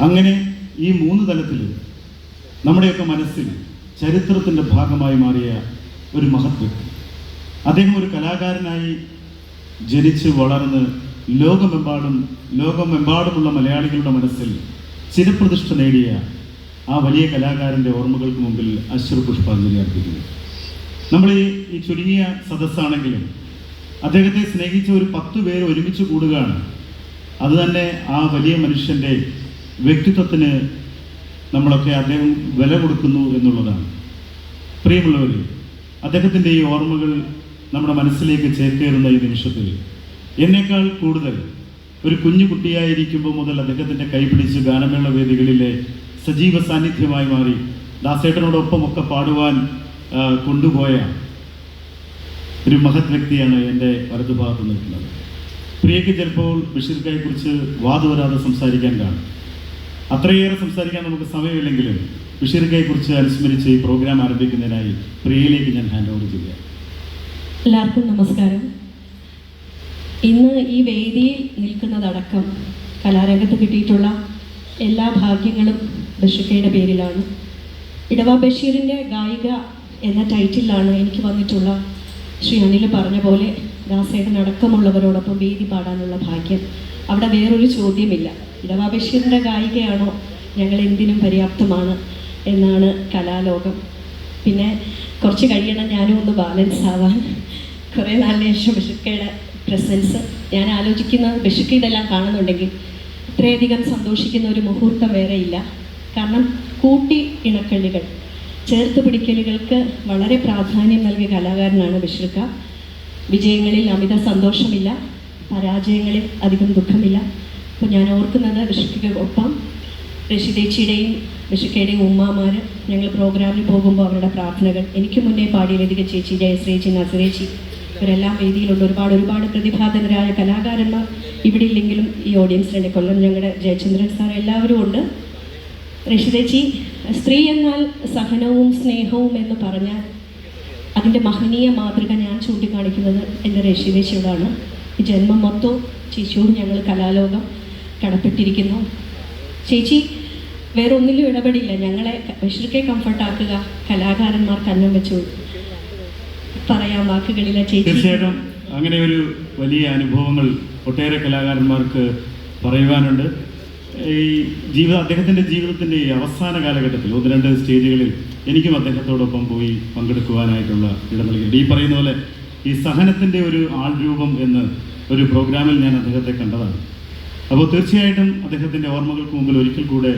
അങ്ങനെ ഈ മൂന്ന് തലത്തിൽ നമ്മുടെയൊക്കെ മനസ്സിൽ ചരിത്രത്തിന്റെ ഭാഗമായി മാറിയ ഒരു മഹത് വ്യക്തി. അദ്ദേഹം ഒരു കലാകാരനായി ജനിച്ച് വളർന്ന് ലോകമെമ്പാടും ലോകമെമ്പാടുമുള്ള മലയാളികളുടെ മനസ്സിൽ ചിരപ്രതിഷ്ഠ നേടിയ ആ വലിയ കലാകാരന്റെ ഓർമ്മകൾക്ക് മുമ്പിൽ അശ്വർ പുഷ്പാഞ്ജലി അർപ്പിക്കുന്നു. നമ്മൾ ഈ ഈ ചുരുങ്ങിയ സദസ്സാണെങ്കിലും അദ്ദേഹത്തെ സ്നേഹിച്ച ഒരു പത്ത് പേര് ഒരുമിച്ച് കൂടുകയാണ്. അതുതന്നെ ആ വലിയ മനുഷ്യന്റെ വ്യക്തിത്വത്തിന് നമ്മളൊക്കെ അദ്ദേഹം വില കൊടുക്കുന്നു എന്നുള്ളതാണ്. പ്രിയമുള്ളവർ അദ്ദേഹത്തിന്റെ ഈ ഓർമ്മകൾ നമ്മുടെ മനസ്സിലേക്ക് ചേക്കേറുന്ന ഈ നിമിഷത്തിൽ. എന്നേക്കാൾ കൂടുതൽ ഒരു കുഞ്ഞു കുട്ടിയായിരിക്കുമ്പോൾ മുതൽ അദ്ദേഹത്തിന്റെ കൈപിടിച്ച് ഗാനമേള വേദികളിലെ സജീവ സാന്നിധ്യമായി മാറി ദാസേട്ടനോടൊപ്പം ഒക്കെ പാടുവാൻ കൊണ്ടുപോയ ഒരു മഹത് വ്യക്തിയാണ് എന്റെ വലതുഭാഗത്ത് നിൽക്കുന്നത്. പ്രിയയ്ക്ക് ചിലപ്പോൾ ബഷീർക്കായെക്കുറിച്ച് കുറിച്ച് വാതുവരാതെ സംസാരിക്കാൻ കാണും. അത്രയേറെ സംസാരിക്കാൻ നമുക്ക് സമയമില്ലെങ്കിലും ബഷീർക്കായെ കുറിച്ച് അനുസ്മരിച്ച് ഈ പ്രോഗ്രാം ആരംഭിക്കുന്നതിനായി പ്രിയയിലേക്ക് ഞാൻ ഹാൻഡ് ഓവർ ചെയ്യുക എല്ലാവർക്കും നമസ്കാരം. ഇന്ന് ഈ വേദിയിൽ നിൽക്കുന്നതടക്കം കലാരംഗത്ത് കിട്ടിയിട്ടുള്ള എല്ലാ ഭാഗ്യങ്ങളും ബഷീക്കയുടെ പേരിലാണ്. ഇടവ ബഷീറിന്റെ ഗായിക എന്ന ടൈറ്റിലാണ് എനിക്ക് വന്നിട്ടുള്ള ശ്രീ അനിൽ പറഞ്ഞ പോലെ ദാസേട്ടൻ അടക്കമുള്ളവരോടൊപ്പം വേദി പാടാനുള്ള ഭാഗ്യം. അവിടെ വേറൊരു ചോദ്യമില്ല. ഇടവ ബഷീറിന്റെ ഗായികയാണോ ഞങ്ങൾ എന്തിനും പര്യാപ്തമാണ് എന്നാണ് കലാലോകം. പിന്നെ കുറച്ച് കഴിയണം ഞാനും ഒന്ന് ബാലൻസ് ആവാൻ. കുറേ നാളിന് ശേഷം ബഷുക്കയുടെ പ്രസൻസ് ഞാൻ ആലോചിക്കുന്ന ബഷുക്ക ഇതെല്ലാം കാണുന്നുണ്ടെങ്കിൽ ഇത്രയധികം സന്തോഷിക്കുന്ന ഒരു മുഹൂർത്തം വേറെ ഇല്ല. കാരണം കൂട്ടി ഇണക്കള്ളികൾ ചേർത്ത് പിടിക്കലുകൾക്ക് വളരെ പ്രാധാന്യം നൽകിയ കലാകാരനാണ് ബഷീർക്ക വിജയങ്ങളിൽ അമിത സന്തോഷമില്ല പരാജയങ്ങളിൽ അധികം ദുഃഖമില്ല. അപ്പോൾ ഞാൻ ഓർക്കുന്നത് ഋഷിക്ക് ഒപ്പം ഋഷി ചേച്ചിയുടെയും ഋഷിക്കയുടെയും ഉമ്മമാർ ഞങ്ങൾ പ്രോഗ്രാമിൽ പോകുമ്പോൾ അവരുടെ പ്രാർത്ഥനകൾ. എനിക്ക് മുന്നേ പാടിയ ലതിക ചേച്ചി ജയശ്രീച്ചി നസറേച്ചി ഇവരെല്ലാം വേദിയിലുണ്ട്. ഒരുപാട് ഒരുപാട് പ്രതിഭാധനരായ കലാകാരന്മാർ ഇവിടെ ഇല്ലെങ്കിലും ഈ ഓഡിയൻസിലുണ്ട് കൊല്ലം ഞങ്ങളുടെ ജയചന്ദ്രൻ സാർ എല്ലാവരും ഉണ്ട്. ഋഷിതേച്ചി സ്ത്രീ എന്നാൽ സഹനവും സ്നേഹവും എന്ന് പറഞ്ഞാൽ അതിന്റെ മഹനീയ മാതൃക ഞാൻ ചൂണ്ടിക്കാണിക്കുന്നത് എന്റെ ഋഷിതേച്ചിയോടാണ് ഈ ജന്മം മൊത്തവും ചേച്ചിയോട് ഞങ്ങൾ കലാലോകം കടപ്പെട്ടിരിക്കുന്നു ചേച്ചി വേറെ ഒന്നിലും ഇടപെടില്ല. ഞങ്ങളെ ബഷീർക്കെ കംഫർട്ടാക്കുക കലാകാരന്മാർക്ക് അന്നം വെച്ചു പറയാൻ വാക്കുകളില്ല ചേച്ചി. തീർച്ചയായിട്ടും അങ്ങനെ ഒരു വലിയ അനുഭവങ്ങൾ ഒട്ടേറെ കലാകാരന്മാർക്ക് പറയുവാനുണ്ട്. ഈ ജീവിത അദ്ദേഹത്തിന്റെ ജീവിതത്തിന്റെ ഈ അവസാന കാലഘട്ടത്തിൽ ഒന്ന് രണ്ട് സ്റ്റേജുകളിൽ എനിക്കും അദ്ദേഹത്തോടൊപ്പം പോയി പങ്കെടുക്കുവാനായിട്ടുള്ള ഇടം നൽകിയിട്ടുണ്ട് ഈ പറയുന്ന പോലെ ഈ സഹനത്തിന്റെ ഒരു ആൾ രൂപം എന്ന് ഒരു പ്രോഗ്രാമിൽ ഞാൻ അദ്ദേഹത്തെ കണ്ടതാണ്. അപ്പോൾ തീർച്ചയായിട്ടും അദ്ദേഹത്തിന്റെ ഓർമ്മകൾക്ക് മുമ്പിൽ ഒരിക്കൽ കൂടെ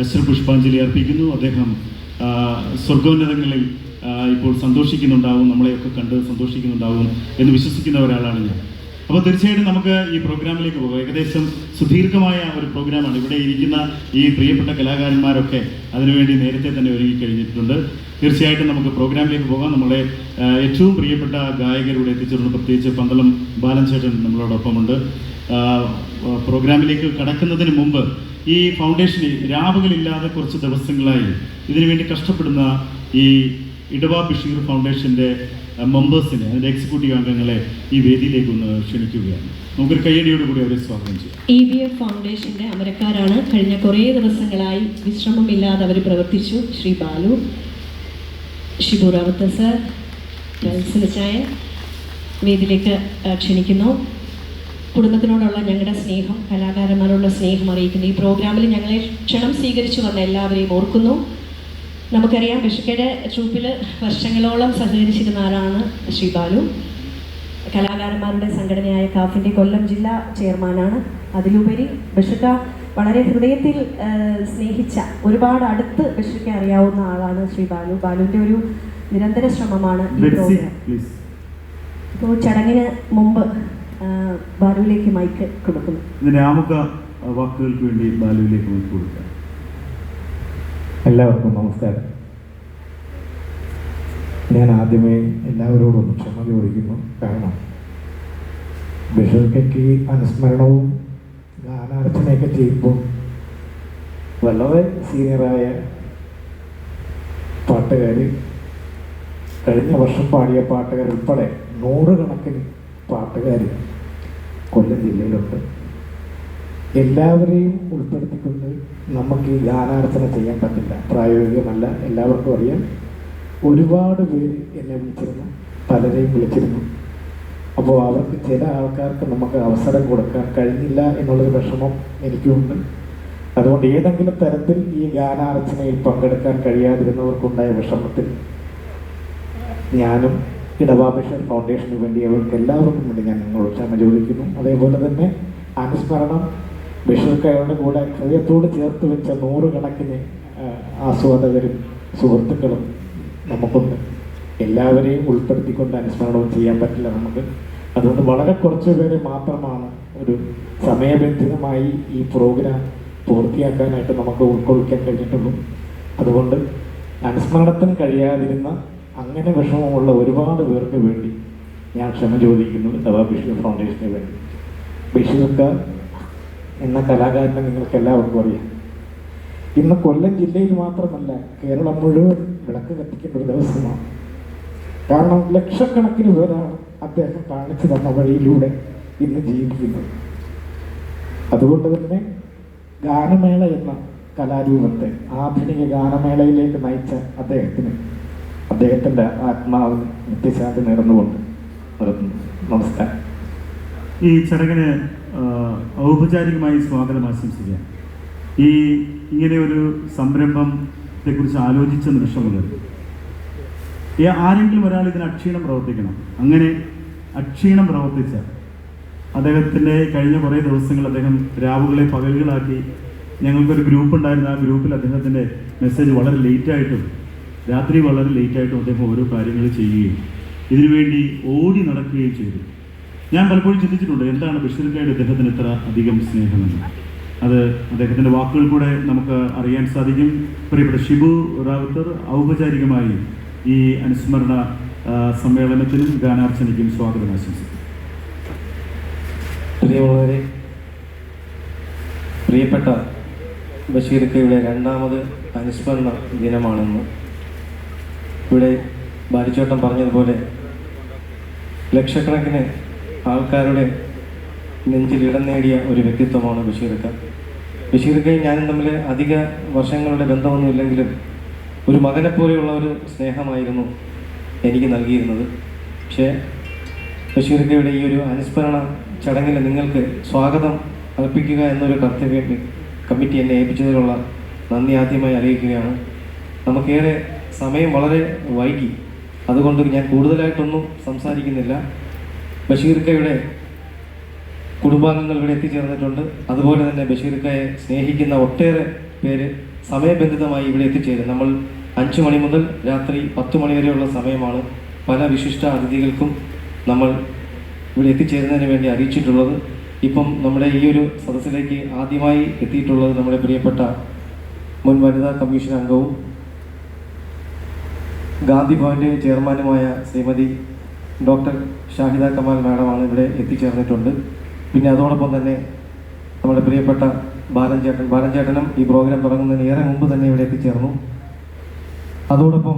അശ്ര പുഷ്പാഞ്ജലി അർപ്പിക്കുന്നു. അദ്ദേഹം സ്വർഗോന്നതങ്ങളിൽ ഇപ്പോൾ സന്തോഷിക്കുന്നുണ്ടാവും നമ്മളെയൊക്കെ കണ്ട് സന്തോഷിക്കുന്നുണ്ടാവും എന്ന് വിശ്വസിക്കുന്ന ഒരാളാണ് ഞാൻ. അപ്പോൾ തീർച്ചയായിട്ടും നമുക്ക് ഈ പ്രോഗ്രാമിലേക്ക് പോകാം. ഏകദേശം സുദീർഘമായ ഒരു പ്രോഗ്രാമാണ്. ഇവിടെ ഇരിക്കുന്ന ഈ പ്രിയപ്പെട്ട കലാകാരന്മാരൊക്കെ അതിനുവേണ്ടി നേരത്തെ തന്നെ ഒരുങ്ങി കഴിഞ്ഞിട്ടുണ്ട് തീർച്ചയായിട്ടും നമുക്ക് പ്രോഗ്രാമിലേക്ക് പോകാം. നമ്മളെ ഏറ്റവും പ്രിയപ്പെട്ട ഗായകരുടെ എത്തിച്ചിട്ടുണ്ട്. പ്രത്യേകിച്ച് പന്തളം ബാലൻ ചേട്ടൻ നമ്മളോടൊപ്പമുണ്ട്. പ്രോഗ്രാമിലേക്ക് കടക്കുന്നതിന് മുമ്പ് ഈ ഫൗണ്ടേഷനിൽ രാവുകളില്ലാതെ കുറച്ച് ദിവസങ്ങളായി. ഇതിനുവേണ്ടി കഷ്ടപ്പെടുന്ന ഈ ഇടവ ബഷീർ ഫൗണ്ടേഷന്റെ മെമ്പേഴ്സിനെ അതിന്റെ എക്സിക്യൂട്ടീവ് അംഗങ്ങളെ ഈ വേദിയിലേക്ക് ഒന്ന് ക്ഷണിക്കുകയാണ്. നമുക്കൊരു കയ്യടിയോട് കൂടി അവരെ സ്വാഗതം ചെയ്യാം. ഇ ബി എഫ് ഫൗണ്ടേഷന്റെ അമരക്കാരാണ്. കഴിഞ്ഞ കുറേ ദിവസങ്ങളായി വിശ്രമമില്ലാതെ അവർ പ്രവർത്തിച്ചു. ശ്രീ ബാലു ഷിബു റാവത്ത് സർ ചായ വേദിയിലേക്ക് ക്ഷണിക്കുന്നു. കുടുംബത്തിനോടുള്ള ഞങ്ങളുടെ സ്നേഹം കലാകാരന്മാരോടുള്ള സ്നേഹം അറിയിക്കുന്നു. ഈ പ്രോഗ്രാമിൽ ഞങ്ങളെ ക്ഷണം സ്വീകരിച്ചു വന്ന എല്ലാവരെയും ഓർക്കുന്നു. നമുക്കറിയാം വിഷുക്കയുടെ ട്രൂപ്പിൽ വർഷങ്ങളോളം സഹകരിച്ചിരുന്ന ആരാണ്? ശ്രീ ബാലു. കലാകാരന്മാരുടെ സംഘടനയായ കാഫിന്റെ കൊല്ലം ജില്ലാ ചെയർമാനാണ്. അതിലുപരി ബഷക്ക വളരെ ഹൃദയത്തിൽ സ്നേഹിച്ച ഒരുപാട് അടുത്ത് ബഷക്ക അറിയാവുന്ന ആളാണ് ശ്രീ ബാലു. ബാലുവിന്റെ ഒരു നിരന്തര ശ്രമമാണ് ഈ പ്രോഗ്രാം. ഇപ്പോൾ ചടങ്ങിന് മുമ്പ് ബാലുവിലേക്ക് മൈക്ക് കൊടുക്കുന്നു. ആമുഖ വാക്കുകൾക്ക് വേണ്ടി ബാലുവിലേക്ക് നോക്കി കൊടുക്കാം എല്ലാവർക്കും നമസ്കാരം. ഞാൻ ആദ്യമേ എല്ലാവരോടും ക്ഷമ ചോദിക്കുന്നു. കാരണം ബഷീർക്കയ്ക്ക് അനുസ്മരണവും ഗാനാർച്ചനയൊക്കെ ചെയ്യുമ്പോൾ വളരെ സീനിയറായ പാട്ടുകാർ കഴിഞ്ഞ വർഷം പാടിയ പാട്ടുകാർ ഉൾപ്പെടെ നൂറുകണക്കിന് പാട്ടുകാർ കൊല്ലം ജില്ലയിലുണ്ട് എല്ലാവരെയും ഉൾപ്പെടുത്തിക്കൊണ്ട് നമുക്ക് ഈ ഗാനാർച്ചന ചെയ്യാൻ പറ്റില്ല. പ്രായോഗികമല്ല എല്ലാവർക്കും അറിയാം. ഒരുപാട് പേര് എന്നെ വിളിച്ചിരുന്നു പലരെയും വിളിച്ചിരുന്നു. അപ്പോൾ അവർക്ക് ചില ആൾക്കാർക്ക് നമുക്ക് അവസരം കൊടുക്കാൻ കഴിഞ്ഞില്ല എന്നുള്ളൊരു വിഷമം എനിക്കുമുണ്ട് അതുകൊണ്ട് ഏതെങ്കിലും തരത്തിൽ ഈ ഗാനാർച്ചനയിൽ പങ്കെടുക്കാൻ കഴിയാതിരുന്നവർക്കുണ്ടായ വിഷമത്തിൽ ഞാനും ഇടവാഭിഷൻ ഫൗണ്ടേഷന് വേണ്ടി അവർക്ക് എല്ലാവർക്കും വേണ്ടി ഞാൻ നിങ്ങളോട് ക്ഷമ ചോദിക്കുന്നു. അതേപോലെ തന്നെ അനുസ്മരണം ബഷീർക്കയുടെ കൂടെ ഹൃദയത്തോട് ചേർത്ത് വെച്ച നൂറുകണക്കിന് ആസ്വാദകരും സുഹൃത്തുക്കളും നമുക്കുണ്ട് എല്ലാവരെയും ഉൾപ്പെടുത്തിക്കൊണ്ട് അനുസ്മരണവും ചെയ്യാൻ പറ്റില്ല നമുക്ക്. അതുകൊണ്ട് വളരെ കുറച്ച് പേരെ മാത്രമാണ് ഒരു സമയബന്ധിതമായി ഈ പ്രോഗ്രാം പൂർത്തിയാക്കാനായിട്ട് നമുക്ക് ഉൾക്കൊള്ളിക്കാൻ കഴിഞ്ഞിട്ടുള്ളൂ. അതുകൊണ്ട് അനുസ്മരണത്തിന് കഴിയാതിരുന്ന അങ്ങനെ വിഷമമുള്ള ഒരുപാട് പേർക്ക് വേണ്ടി ഞാൻ ക്ഷമ ചോദിക്കുന്നു. അഥവാ ബിഷു ഫൗണ്ടേഷന് വേണ്ടി. ബിഷുക്ക എന്ന കലാകാരനെ നിങ്ങൾക്ക് എല്ലാവർക്കും അറിയാം. ഇന്ന് കൊല്ലം ജില്ലയിൽ മാത്രമല്ല കേരളം മുഴുവൻ വിളക്ക് കത്തിക്കേണ്ട ഒരു ദിവസമാണ്. കാരണം ലക്ഷക്കണക്കിന് പേരാണ് അദ്ദേഹം കാണിച്ചു തന്ന വഴിയിലൂടെ ഇന്ന് ജീവിക്കുന്നത്. അതുകൊണ്ട് തന്നെ ഗാനമേള എന്ന കലാരൂപത്തെ ആധുനിക ഗാനമേളയിലേക്ക് നയിച്ച അദ്ദേഹത്തിന് അദ്ദേഹത്തിന്റെ ആത്മാവ് നിത്യശാന്തി നേർന്നുകൊണ്ട് നിർത്തുന്നു നമസ്കാരം. ഈ ചടങ്ങിന് ഔപചാരികമായി സ്വാഗതം ആശംസിക്കാം. ഈ ഇങ്ങനെ ഒരു സംരംഭത്തെക്കുറിച്ച് ആലോചിച്ച നിമിഷം മുതൽ. ഈ ആരെങ്കിലും ഒരാൾ ഇതിന് അക്ഷീണം പ്രവർത്തിക്കണം. അങ്ങനെ അക്ഷീണം പ്രവർത്തിച്ച അദ്ദേഹത്തിന്റെ കഴിഞ്ഞ കുറേ ദിവസങ്ങൾ അദ്ദേഹം രാവുകളെ പകലുകളാക്കി ഞങ്ങൾക്കൊരു ഗ്രൂപ്പ് ഉണ്ടായിരുന്നു ആ ഗ്രൂപ്പിൽ അദ്ദേഹത്തിന്റെ മെസ്സേജ് വളരെ ലേറ്റായിട്ടും രാത്രി വളരെ ലേറ്റായിട്ടും അദ്ദേഹം ഓരോ കാര്യങ്ങൾ ചെയ്യുകയും ഇതിനുവേണ്ടി ഓടി നടക്കുകയും ചെയ്തു. ഞാൻ പലപ്പോഴും ചിന്തിച്ചിട്ടുണ്ട് എന്താണ് ബഷീർക്കായിട്ട് അദ്ദേഹത്തിന് ഇത്ര അധികം സ്നേഹമെന്ന്. അത് അദ്ദേഹത്തിന്റെ വാക്കുകൾ കൂടെ നമുക്ക് അറിയാൻ സാധിക്കും. പ്രിയപ്പെട്ട ഷിബു റാവുത്തർ ഔപചാരികമായി ഈ അനുസ്മരണ സമ്മേളനത്തിനും ഗാനാർച്ചനയ്ക്കും സ്വാഗതം പ്രിയമുള്ളവരെ പ്രിയപ്പെട്ട ബഷീർക്കയുടെ രണ്ടാമത് അനുസ്മരണ ദിനമാണെന്ന് ഇവിടെ ബാലിച്ചോട്ടം പറഞ്ഞതുപോലെ ലക്ഷക്കണക്കിന് ആൾക്കാരുടെ നെഞ്ചിൽ ഇടം നേടിയ ഒരു വ്യക്തിത്വമാണ് ബഷീർക്ക. ബഷീർക്കയും ഞാനും തമ്മിൽ അധിക വർഷങ്ങളുടെ ബന്ധമൊന്നുമില്ലെങ്കിലും ഒരു മകനെ പോലെയുള്ള ഒരു സ്നേഹമായിരുന്നു എനിക്ക് നൽകിയിരുന്നത്. പക്ഷേ ബഷീർക്കയുടെ ഈ ഒരു അനുസ്മരണ ചടങ്ങിൽ നിങ്ങൾക്ക് സ്വാഗതം അർപ്പിക്കുക എന്നൊരു കർത്തവ്യം കമ്മിറ്റി എന്നെ ഏൽപ്പിച്ചതിനുള്ള നന്ദി ആദ്യമായി അറിയിക്കുകയാണ്. നമുക്കേറെ സമയം വളരെ വൈകി. അതുകൊണ്ട് ഞാൻ കൂടുതലായിട്ടൊന്നും സംസാരിക്കുന്നില്ല. ബഷീർക്കയുടെ കുടുംബാംഗങ്ങൾ ഇവിടെ എത്തിച്ചേർന്നിട്ടുണ്ട്. അതുപോലെ തന്നെ ബഷീർക്കയെ സ്നേഹിക്കുന്ന ഒട്ടേറെ പേര് സമയബന്ധിതമായി ഇവിടെ എത്തിച്ചേരും. നമ്മൾ അഞ്ചു മണി മുതൽ രാത്രി പത്ത് മണി വരെയുള്ള സമയമാണ് പല വിശിഷ്ട അതിഥികൾക്കും നമ്മൾ ഇവിടെ എത്തിച്ചേരുന്നതിന് വേണ്ടി അറിയിച്ചിട്ടുള്ളത്. ഇപ്പം നമ്മുടെ ഈ ഒരു സദസ്സിലേക്ക് ആദ്യമായി എത്തിയിട്ടുള്ളത് നമ്മുടെ പ്രിയപ്പെട്ട മുൻ വനിതാ കമ്മീഷൻ അംഗവും ഗാന്ധി ഭവന്റെ ചെയർമാനുമായ ശ്രീമതി ഡോക്ടർ ഷാഹിദ കമാൽ മാഡമാണ് ഇവിടെ എത്തിച്ചേർന്നിട്ടുണ്ട്. പിന്നെ അതോടൊപ്പം തന്നെ നമ്മുടെ പ്രിയപ്പെട്ട ബാലൻചേട്ടൻ. ബാലൻചേട്ടനും ബാലൻ ചേട്ടനും ഈ പ്രോഗ്രാം തുടങ്ങുന്നതിന് ഏറെ മുമ്പ് തന്നെ ഇവിടെ എത്തിച്ചേർന്നു. അതോടൊപ്പം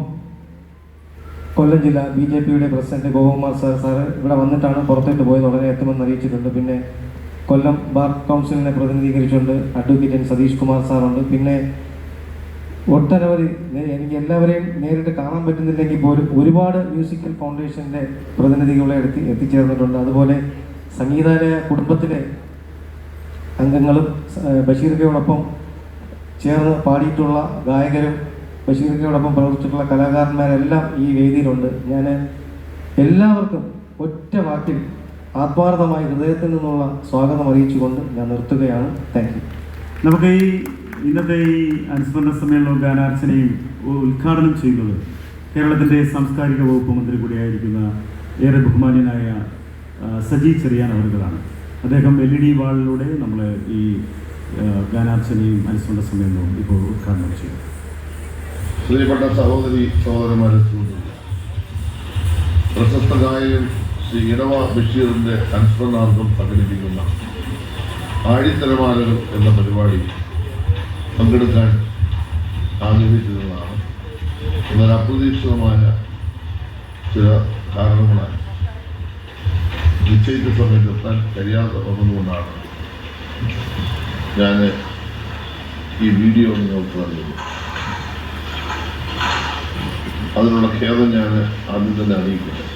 കൊല്ലം ജില്ല ബി ജെ പിയുടെ പ്രസിഡന്റ് ഗോപകുമാർ സാർ സാറ് ഇവിടെ വന്നിട്ടാണ് പുറത്തേക്ക് പോയത് ഉടനെ എത്തുമെന്ന് അറിയിച്ചിട്ടുണ്ട്. പിന്നെ കൊല്ലം ബാർ കൗൺസിലിനെ പ്രതിനിധീകരിച്ചുകൊണ്ട് അഡ്വക്കേറ്റ് സതീഷ് കുമാർ സാറുണ്ട്. പിന്നെ ഒട്ടനവധി എനിക്ക് എല്ലാവരെയും നേരിട്ട് കാണാൻ പറ്റുന്നില്ലെങ്കിൽ പോലും ഒരുപാട് മ്യൂസിക്കൽ ഫൗണ്ടേഷന്റെ പ്രതിനിധികളെ എത്തി എത്തിച്ചേർന്നിട്ടുണ്ട്. അതുപോലെ സംഗീതാലയ കുടുംബത്തിലെ അംഗങ്ങളും ബഷീർക്കയോടൊപ്പം ചേർന്ന് പാടിയിട്ടുള്ള ഗായകരും ബഷീർക്കയോടൊപ്പം പ്രവർത്തിച്ചിട്ടുള്ള കലാകാരന്മാരെല്ലാം ഈ വേദിയിലുണ്ട്. ഞാൻ എല്ലാവർക്കും ഒറ്റ വാക്കിൽ ആത്മാർത്ഥമായി ഹൃദയത്തിൽ നിന്നുള്ള സ്വാഗതം അറിയിച്ചുകൊണ്ട് ഞാൻ നിർത്തുകയാണ്. താങ്ക് നമുക്ക് ഈ ഇന്നത്തെ ഈ അനുസ്മരണ സമ്മേളനവും ഗാനാർച്ചനയും ഉദ്ഘാടനം ചെയ്യുന്നത് കേരളത്തിന്റെ സാംസ്കാരിക വകുപ്പ് മന്ത്രി കൂടിയായിരിക്കുന്ന ഏറെ ബഹുമാന്യനായ സജി ചെറിയാൻ അവരുകളാണ് അദ്ദേഹം എൽ ഇ ഡി വാളിലൂടെ നമ്മൾ ഈ ഗാനാർച്ചനയും അനുസ്മരണ സമ്മേളനവും ഇപ്പോൾ ഉദ്ഘാടനം ചെയ്യും പ്രിയപ്പെട്ട സഹോദരി സഹോദരന്മാരെ പ്രശസ്ത ഗായകൻ ശ്രീ ഇടവ ബഷീറിന്റെ അനുസ്മരണാർത്ഥം സംഘടിപ്പിക്കുന്ന ആഴിത്തരമാലകൾ എന്ന പരിപാടി പങ്കെടുക്കാൻ ആഗ്രഹിച്ചിരുന്നതാണ് എന്നാൽ അപ്രതീക്ഷിതമായ ചില കാരണങ്ങളാൽ നിശ്ചയിച്ച സമയത്ത് എത്താൻ കഴിയാതെ വന്നതുകൊണ്ടാണ് ഞാൻ ഈ വീഡിയോ നിങ്ങൾക്ക് നൽകുന്നു അതിനുള്ള ഖേദം ഞാൻ ആദ്യം തന്നെ അറിയിക്കുന്നു.